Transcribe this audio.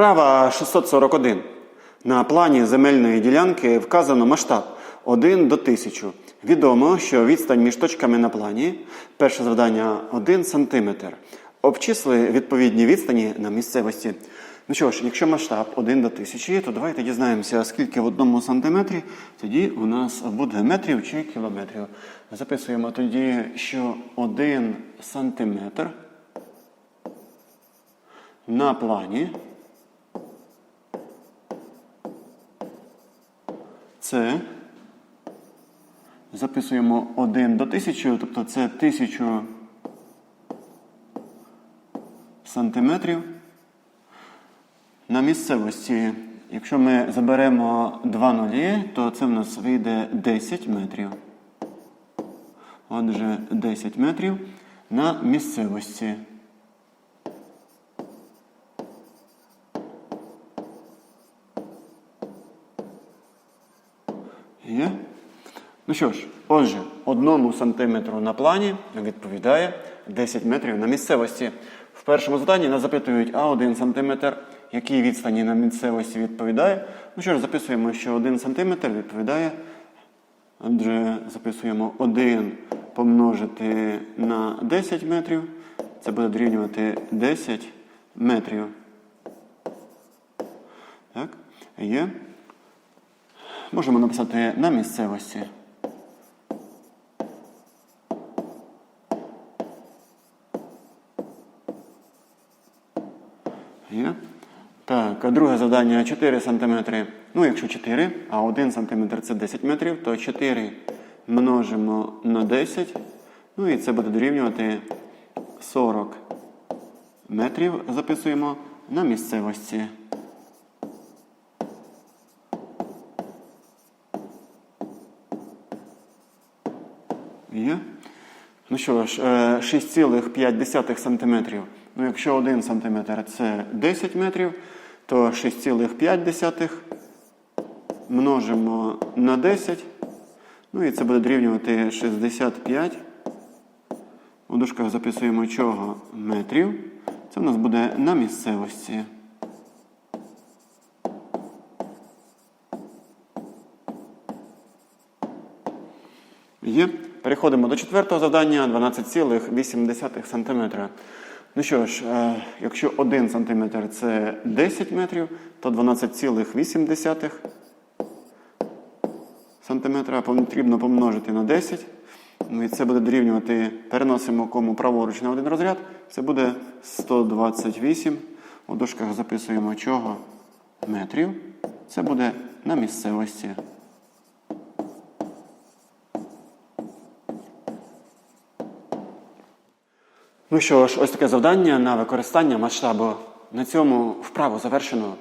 Вправа 641. На плані земельної ділянки вказано масштаб 1 до 1000. Відомо, що відстань між точками на плані перше завдання 1 см. Обчисли відповідні відстані на місцевості. Ну що ж, якщо масштаб 1 до 1000, то давайте дізнаємося, скільки в одному сантиметрі, тоді у нас буде метрів чи кілометрів. Записуємо тоді, що 1 сантиметр на плані це записуємо 1 до 1000, тобто це 1000 сантиметрів на місцевості. Якщо ми заберемо 2 нулі, то це в нас вийде 10 метрів. Отже, 10 метрів на місцевості. Є? Ну що ж, отже, одному сантиметру на плані відповідає 10 метрів на місцевості. В першому заданні нас запитують, а 1 сантиметр, якій відстані на місцевості відповідає. Ну що ж, записуємо, що 1 сантиметр відповідає. Отже, записуємо 1 помножити на 10 метрів. Це буде дорівнювати 10 метрів. Так, є. Можемо написати на місцевості. Є. Так, а друге завдання 4 см. Ну, якщо 4, а 1 см це 10 метрів, то 4 множимо на 10. Ну і це буде дорівнювати 40 метрів. Записуємо на місцевості. Є? Ну що ж, е, 6,5 см. Ну, якщо 1 см це 10 метрів, то 6,5 множимо на 10. Ну і це буде дорівнювати 65. У дужках записуємо чого метрів. Це в нас буде на місцевості. Є. Переходимо до четвертого завдання 12,8 см. Ну що ж, е, якщо 1 см це 10 метрів, то 12,8 см потрібно помножити на 10. Ну і це буде дорівнювати, переносимо кому праворуч на один розряд. Це буде 128. У дужках записуємо чого метрів. Це буде на місцевості. Ну що ж, ось таке завдання на використання масштабу. На цьому вправу завершено.